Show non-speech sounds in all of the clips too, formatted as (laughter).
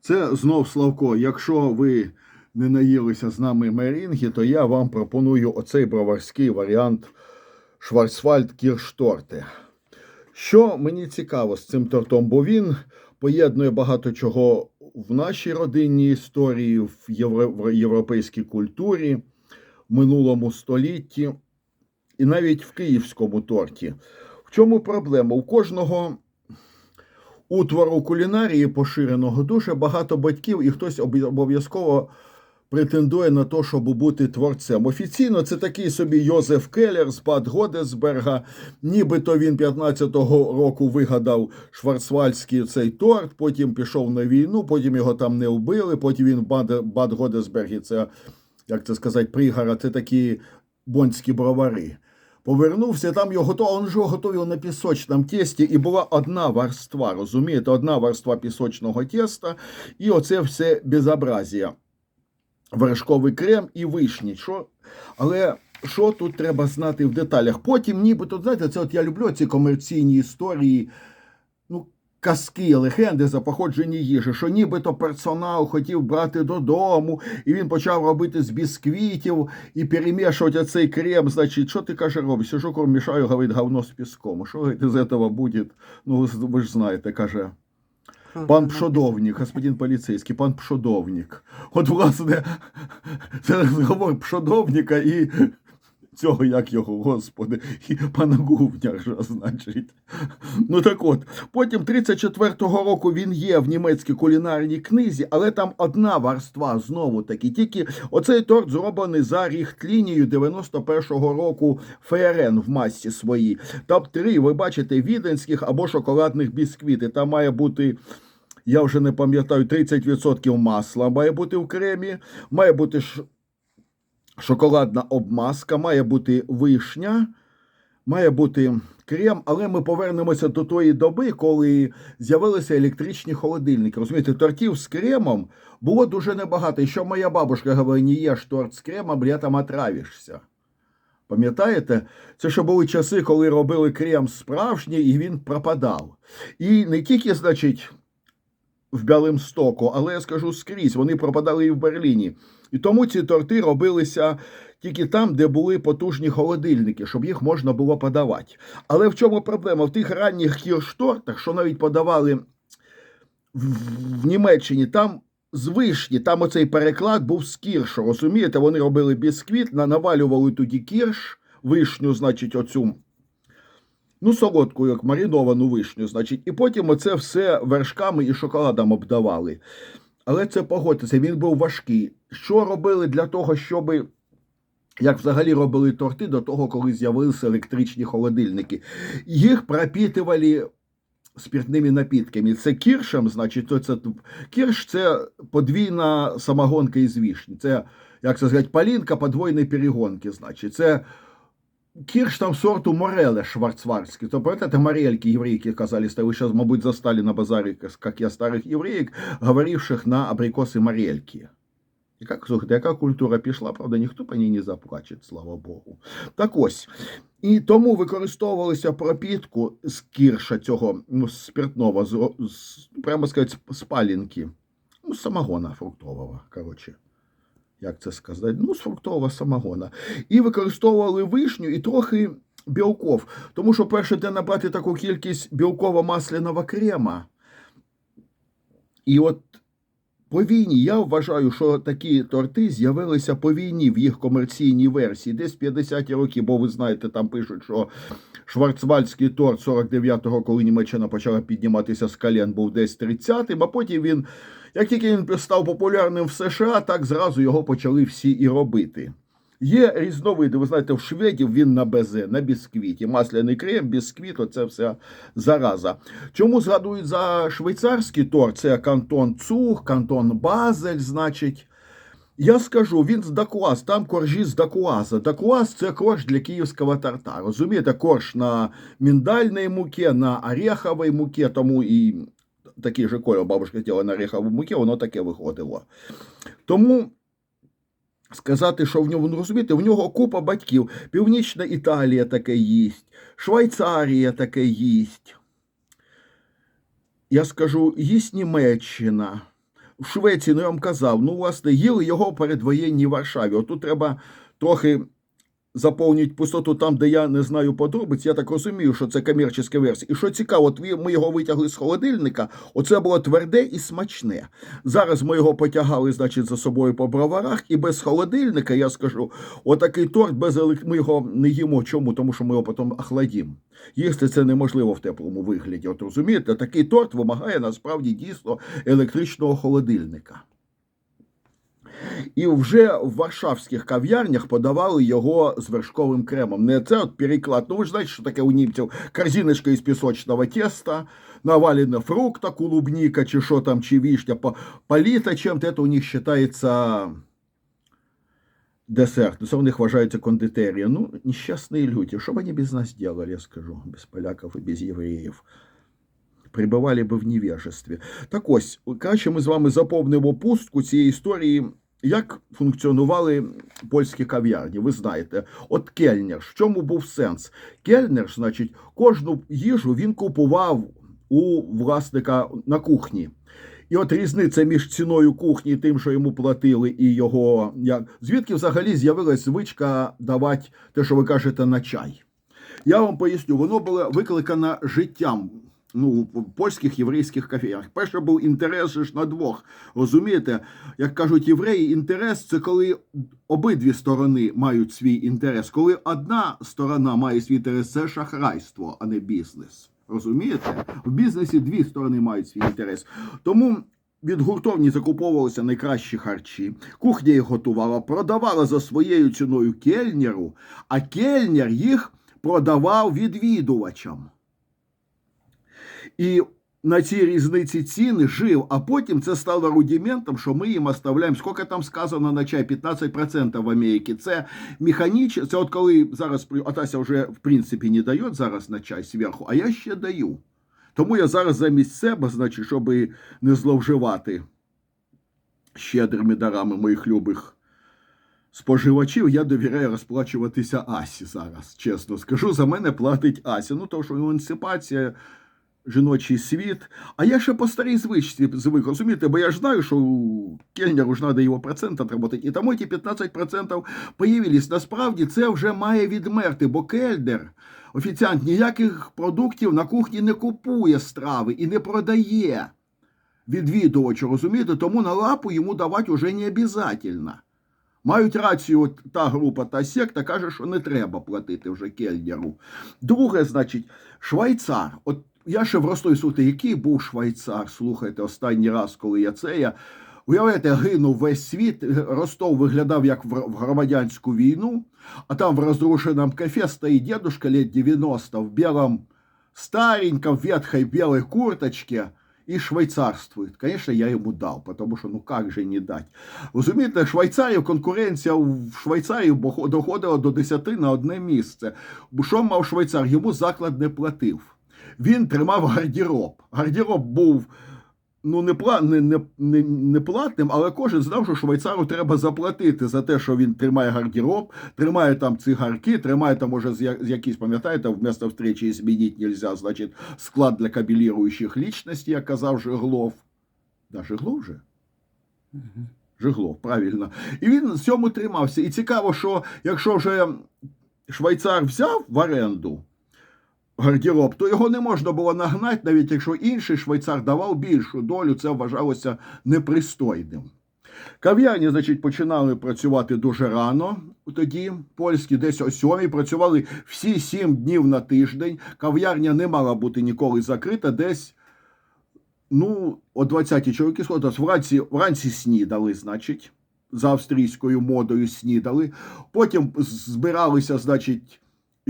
Це знов Славко. Якщо ви не наїлися з нами мерінги, то я вам пропоную оцей броварський варіант Шварцвальд Кіршторте. Що мені цікаво з цим тортом, бо він поєднує багато чого в нашій родинній історії, в європейській культурі, в минулому столітті і навіть в київському торті. В чому проблема? У кожного утвору кулінарії поширеного дуже багато батьків, і хтось обов'язково претендує на те, щоб бути творцем. Офіційно це такий собі Йозеф Келлер з Бад Годесберга. Нібито він 15-го року вигадав шварцвальдський цей торт, потім пішов на війну, потім його там не вбили, потім він в Бад, Годесбергі, це, як це сказати, пригород, це такі бонські бровари. Повернувся, там його готов, він ж готував на пісочному тесті, і була одна варства, розумієте, одна варства пісочного теста, і оце все безобразія. Вершковий крем і вишні. Що? Але що тут треба знати в деталях? Потім, нібито, знаєте, це от я люблю ці комерційні історії, казки, легенди за походження їжі, що нібито персонал хотів брати додому, і він почав робити з бісквітів і перемішувати цей крем. Значить, що ти каже, робиш? Сижу, мішаю, говорить, говно з піском. Що говорить, з цього буде? Ну, ви ж- знаєте, каже. Пан Пшодовник, господин поліцейський, пан Пшодовник. От, власне, (laughs) це розговор Пшодовника і цього, як його, господи, і пана Гувняша, значить. Ну так от, потім 34-го року він є в німецькій кулінарній книзі, але там одна варства знову таки. Тільки оцей торт зроблений за ріхтлінією 91-го року ФРН в масці своїй. Там три, ви бачите, віденських або шоколадних бісквіти. Там має бути. Я вже не пам'ятаю, 30% масла має бути в кремі, має бути. Шоколадна обмазка, має бути вишня, має бути крем, але ми повернемося до тої доби, коли з'явилися електричні холодильники. Розумієте, тортів з кремом було дуже небагато. І що моя бабушка говорить, не їж торт з кремом, бля, там отравишся. Пам'ятаєте? Це ще були часи, коли робили крем справжній, і він пропадав. І не тільки, значить, в Бялимстоку, але я скажу скрізь, вони пропадали і в Берліні. І тому ці торти робилися тільки там, де були потужні холодильники, щоб їх можна було подавати. Але в чому проблема? В тих ранніх кірштортах, що навіть подавали в, Німеччині, там з вишні, там оцей переклад був з кіршу. Розумієте, вони робили бісквіт, навалювали тоді кірш, вишню, значить, оцю. Ну, солодку, як мариновану вишню, значить, і потім оце все вершками і шоколадом обдавали. Але це погодьтеся, він був важкий. Що робили для того, щоб. Як взагалі робили торти до того, коли з'явилися електричні холодильники. Їх пропітували спиртними напітками. Це кіршем, значить, то це кірш це подвійна самогонка із вішні. Це, як це сказати, палінка подвойної перегонки, значить. Це Кірш там сорту Мореле шварцвальдский. То пам'ятаєте, морельки еврейки казали, что вы сейчас, мабуть, застали на базаре, как я, старых евреек, говоривших на абрикоси морельки. І як, слухайте, яка культура пішла, правда, ніхто по ній не заплаче, слава Богу. Так ось. І тому використовувалися пропітку з кірша цього ну, спиртного, з, з, прямо сказати, з-. Ну, самогона фруктового, коротше. Як це сказати? Ну, з фруктового самогона. І використовували вишню і трохи білков. Тому що, перше, де набрати таку кількість білково-масляного крема. І от по війні я вважаю, що такі торти з'явилися по війні в їх комерційній версії, десь 50 років, бо ви знаєте, там пишуть, що шварцвальдський торт 49-го, коли Німеччина почала підніматися з колен, був десь 30-м, а потім він, як тільки він став популярним в США, так зразу його почали всі і робити. Є різновиди, ви знаєте, в шведів він на безе, на бісквіті. Масляний крем, бісквіт, оце вся зараза. Чому згадують за швейцарський торт? Це кантон Цух, кантон Базель, значить. Я скажу, він з Дакуаз, там коржі з Дакуаза. Дакуаз це корж для київського торта. Розумієте, корж на міндальній муке, на ореховій муке, тому і такий же колір бабушка хотіла на ореховій муке, воно таке виходило. Тому сказати, що в ньому, ну розумієте, в нього купа батьків. Північна Італія таке їсть, Швейцарія таке їсть. Я скажу, їсть Німеччина. в Швеції, ну я вам казав, ну, власне, їли його передвоєнній Варшаві. Отут треба трохи заповнити пустоту там, де я не знаю подробиць. Я так розумію, що це комерційська версія. І що цікаво, от ми його витягли з холодильника, оце було тверде і смачне. Зараз ми його потягали, значить, за собою по броварах, і без холодильника, я скажу, отакий торт без елек... ми його не їмо. Чому? Тому що ми його потім охладімо. Їсти це неможливо в теплому вигляді. От розумієте, такий торт вимагає насправді дійсно електричного холодильника. І вже в варшавських кав'ярнях подавали його з вершковим кремом. Не це от переклад. Ну ви ж знаєте, що таке у німців корзиночка із пісочного теста, навалена фрукта, клубника, чи що там, чи вишня, по- політа чим-то. Це у них вважається десерт. Це у них вважається кондитерія. Ну, нещасні люди. Що б вони без нас делали, я скажу, без поляків і без євреїв. Прибували би в невежестві. Так ось, краще ми з вами заповнимо пустку цієї історії, як функціонували польські кав'ярні. Ви знаєте, от кельнер, в чому був сенс? Кельнер, значить, кожну їжу він купував у власника на кухні. І от різниця між ціною кухні тим, що йому платили, і його. як- Звідки взагалі з'явилась звичка давати те, що ви кажете, на чай? Я вам поясню, воно було викликано життям. Ну, польських єврейських кафеях. Перше був інтерес ж на двох. Розумієте, як кажуть євреї, інтерес це коли обидві сторони мають свій інтерес. Коли одна сторона має свій інтерес, це шахрайство, а не бізнес. Розумієте? В бізнесі дві сторони мають свій інтерес. Тому від гуртовні закуповувалися найкращі харчі, кухня їх готувала, продавала за своєю ціною кельнеру, а кельнер їх продавав відвідувачам. І на цій різниці ціни жив, а потім це стало рудиментом, що ми їм оставляємо. Скільки там сказано на чай? 15% в Америці. Це механічне. Це от коли зараз Атася вже в принципі не дає зараз на чай зверху, а я ще даю. Тому я зараз замість себе, значить, щоб не зловживати щедрими дарами моїх любих споживачів, я довіряю розплачуватися Асі зараз. Чесно скажу, за мене платить Ася. Ну, тому що емансипація, жіночий світ. А я ще по старій звичці звик, розумієте, бо я ж знаю, що кельнеру ж треба його процент отработати. І тому ті 15% появились. Насправді це вже має відмерти, бо кельнер, офіціант, ніяких продуктів на кухні не купує страви і не продає відвідувачу, розумієте? Тому на лапу йому давати вже не обов'язково. Мають рацію от та група, та секта каже, що не треба платити вже кельнеру. Друге, значить, швайцар. От я ще в Ростові слухайте, який був швайцар? Слухайте, останній раз, коли я це я. Уявляєте, гинув весь світ. Ростов виглядав як в громадянську війну, а там в розрушеному кафе стоїть дедушка лет 90 в белом, стареньком, ветхой белой курточке и швейцарствует. Конечно, я ему дал, потому что, ну как же не дать. Розумієте, Швейцарів, конкуренція в Швейцарії доходила до 10 на одне місце. Що мав швейцар? Йому заклад не платив. Він тримав гардероб. Гардероб був ну, не, пла, не, не, не, не платним, але кожен знав, що швейцару треба заплатити за те, що він тримає гардероб, тримає там цигарки, тримає там, може, з, якісь, пам'ятаєте, вместо встречі змінити нельзя, значить, склад для кабеліруючих лічностей, як казав Жиглов. Да, Жиглов же? Жиглов, правильно. І він з цьому тримався. І цікаво, що якщо вже швейцар взяв в оренду гардероб, то його не можна було нагнати, навіть якщо інший швейцар давав більшу долю, це вважалося непристойним. Кав'ярні, значить, починали працювати дуже рано. Тоді польські десь о сьомій працювали всі сім днів на тиждень. Кав'ярня не мала бути ніколи закрита, десь ну, о 20-й чоловіки сходять, вранці, вранці снідали, значить, за австрійською модою снідали. Потім збиралися, значить,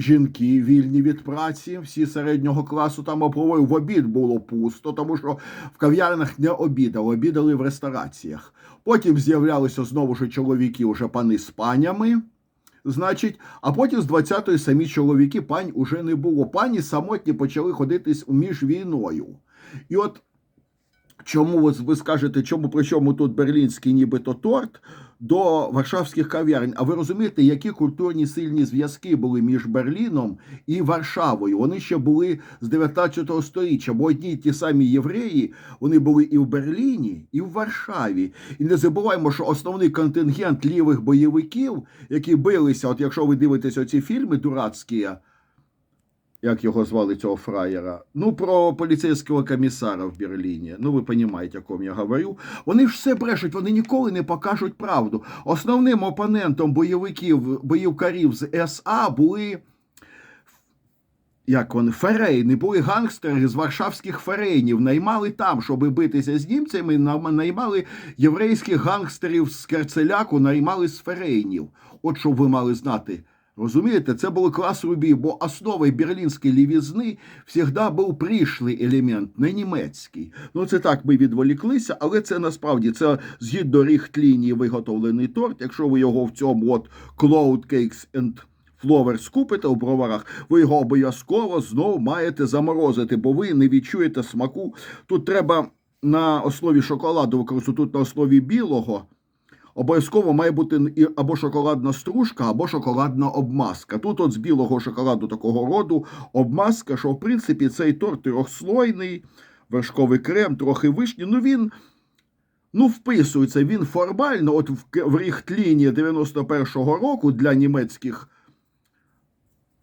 жінки вільні від праці, всі середнього класу там обговорив. В обід було пусто, тому що в кав'ярнях не обідали, обідали в рестораціях. Потім з'являлися знову ж чоловіки, уже пани з панями. Значить, а потім з 20-ї самі чоловіки пань уже не було. Пані самотні почали ходитись між війною. І от чому ви скажете, чому при чому тут берлінський нібито торт до варшавських кав'ярень? А ви розумієте, які культурні сильні зв'язки були між Берліном і Варшавою? Вони ще були з 19 століття, бо одні й ті самі євреї вони були і в Берліні, і в Варшаві. І не забуваймо, що основний контингент лівих бойовиків, які билися, от якщо ви дивитесь оці фільми дурацькі, як його звали цього фраєра. Ну, про поліцейського комісара в Берліні. Ну, ви розумієте, о ком я говорю. Вони ж все брешуть, вони ніколи не покажуть правду. Основним опонентом бойовиків, бойовкарів з СА були. Як вони ферейни, були гангстери з варшавських ферейнів, наймали там, щоб битися з німцями, наймали єврейських гангстерів з Керцеляку, наймали з ферейнів. От що ви мали знати. Розумієте, це були класові бій, бо основою берлінської лівізни завжди був прийшлий елемент, не німецький. Ну це так ми відволіклися, але це насправді це згідно ріхтлінії виготовлений торт. Якщо ви його в цьому от Cloud Cakes and Flowers купите у броварах, ви його обов'язково знову маєте заморозити, бо ви не відчуєте смаку. Тут треба на основі шоколаду використовувати, тут на основі білого. Обов'язково має бути або шоколадна стружка, або шоколадна обмазка. Тут от з білого шоколаду такого роду обмазка, що в принципі цей торт трьохслойний, вершковий крем, трохи вишні. Ну він ну, вписується, він формально, от в, в ріхтліні 91-го року для німецьких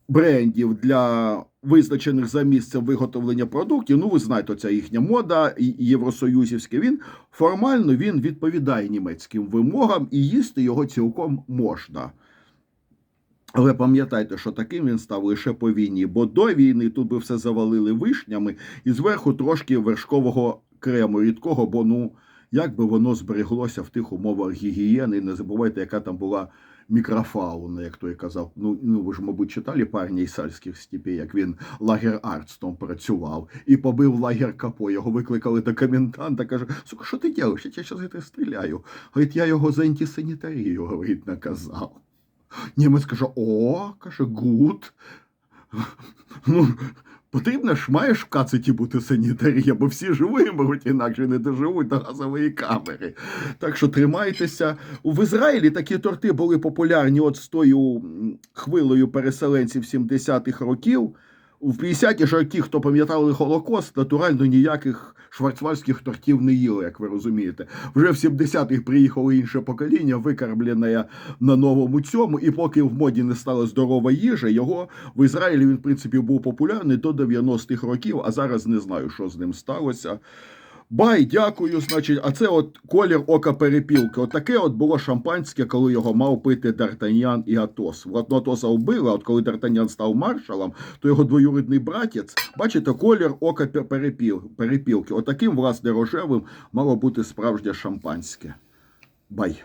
брендів, для визначених за місцем виготовлення продуктів. Ну, ви знаєте, ця їхня мода євросоюзівська. Він формально він відповідає німецьким вимогам, і їсти його цілком можна. Але пам'ятайте, що таким він став лише по війні, бо до війни тут би все завалили вишнями і зверху трошки вершкового крему рідкого, бо ну як би воно збереглося в тих умовах гігієни. Не забувайте, яка там була мікрофауна, як той казав. Ну, ну ви ж, мабуть, читали парня із сальських степей, як він лагер-арцтом працював і побив лагер капо. Його викликали до коменданта, каже: Сука, що ти робиш? Я зараз я тебе стріляю. Говорить, я його за антисанітарію, говорить, наказав. Німець каже: О, каже, гуд. Ну, потрібно ж, маєш в кациті бути санітарія, бо всі ж вимруть, інакше не доживуть до газової камери. Так що тримайтеся. В Ізраїлі такі торти були популярні от з тою хвилею переселенців 70-х років. В 50-ті ж роки, хто пам'ятали Холокост, натурально ніяких шварцвальських тортів не їли, як ви розумієте. Вже в 70-х приїхало інше покоління, викарблене на новому цьому, і поки в моді не стала здорова їжа, його в Ізраїлі він, в принципі, був популярний до 90-х років, а зараз не знаю, що з ним сталося. Бай, дякую. Значить, а це от колір ока перепілки. От таке от було шампанське, коли його мав пити Д'Артаньян і Атос. От Атоса вбили, а от коли Д'Артаньян став маршалом, то його двоюрідний братець, бачите, колір ока перепілки. Отаким, власне, рожевим мало бути справжнє шампанське. Бай.